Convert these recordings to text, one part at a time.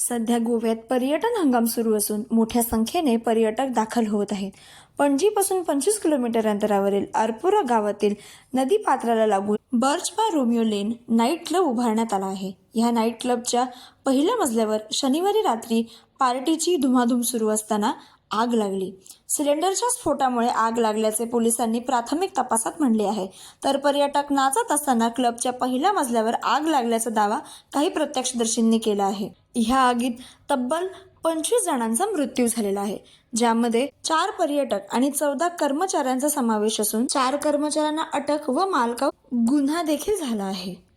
सध्या गोव्यात पर्यटन हंगाम सुरू असून मोठ्या संख्येने पर्यटक दाखल होत आहेत. पणजीपासून पंचवीस किलोमीटर अंतरावरील अर्पुरा गावातील नदी पात्राला लागून Birch by Romeo Lane night club उभारण्यात आला आहे. ह्या नाईट क्लबच्या पहिल्या मजल्यावर शनिवारी रात्री पार्टीची धुमाधूम सुरू असताना आग लागली. सिलेंडरच्या स्फोटामुळे आग लागल्याचे पोलिसांनी प्राथमिक तपासात म्हणले आहे. तर पर्यटक नाचत असताना क्लबच्या पहिल्या मजल्यावर आग लागल्याचा दावा काही प्रत्यक्षदर्शींनी केला आहे. ह्या आगीत तब्बल पंचवीस जणांचा मृत्यू झालेला आहे ज्यामध्ये चार पर्यटक आणि चौदा कर्मचाऱ्यांचा समावेश असून चार कर्मचाऱ्यांना अटक व मालकावर गुन्हा देखील झाला आहे.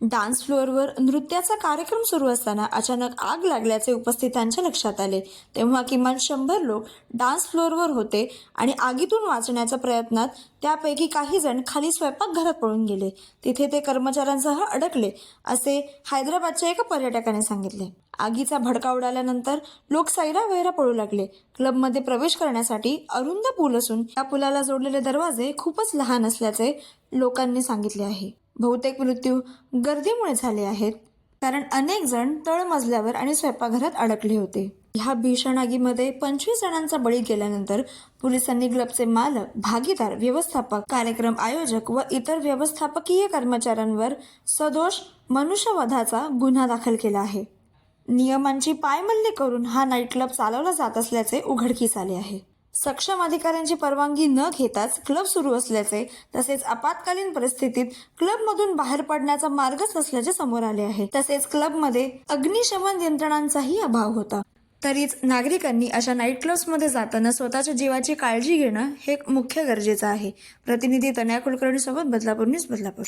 डान्स फ्लोअरवर नृत्याचा कार्यक्रम सुरू असताना अचानक आग लागल्याचे उपस्थितांच्या लक्षात आले. तेव्हा किमान शंभर लोक डान्स फ्लोअरवर होते आणि आगीतून वाचण्याच्या प्रयत्नात त्यापैकी काही जण खाली स्वयंपाकघरात पळून गेले. तिथे ते कर्मचाऱ्यांसह अडकले असे हैदराबादच्या एका पर्यटकाने सांगितले. आगीचा भडका उडाल्यानंतर लोक सैरावैरा पळू लागले. क्लबमध्ये प्रवेश करण्यासाठी अरुंद पूल असून या पुलाला जोडलेले दरवाजे खूपच लहान असल्याचे लोकांनी सांगितले आहे. बहुतेक मृत्यू गर्दीमुळे झाले आहेत. कारण अनेक जण तळमजल्यावर आणि स्वयंपाकघरात अडकले होते. ह्या भीषण आगीमध्ये पंचवीस जणांचा बळी गेल्यानंतर पोलिसांनी क्लबचे मालक भागीदार व्यवस्थापक कार्यक्रम आयोजक व इतर व्यवस्थापकीय कर्मचाऱ्यांवर सदोष मनुष्यवधाचा गुन्हा दाखल केला आहे. नियमांची पायमल्ली करून हा नाईट क्लब चालवला जात असल्याचे उघडकीस आले आहे. सक्षम अधिकाऱ्यांची परवानगी न घेताच क्लब सुरू असल्याचे तसेच आपत्कालीन परिस्थितीत क्लबमधून बाहेर पडण्याचा मार्गच नसल्याचे समोर आले आहे. तसेच क्लबमध्ये अग्निशमन यंत्रणांचाही अभाव होता. तरीच नागरिकांनी अशा नाईट क्लब्समध्ये जाताना स्वतःच्या जीवाची काळजी घेणं हे मुख्य गरजेचं आहे. प्रतिनिधी तनया कुलकर्णीसोबत बदलापूर न्यूज बदलापूर.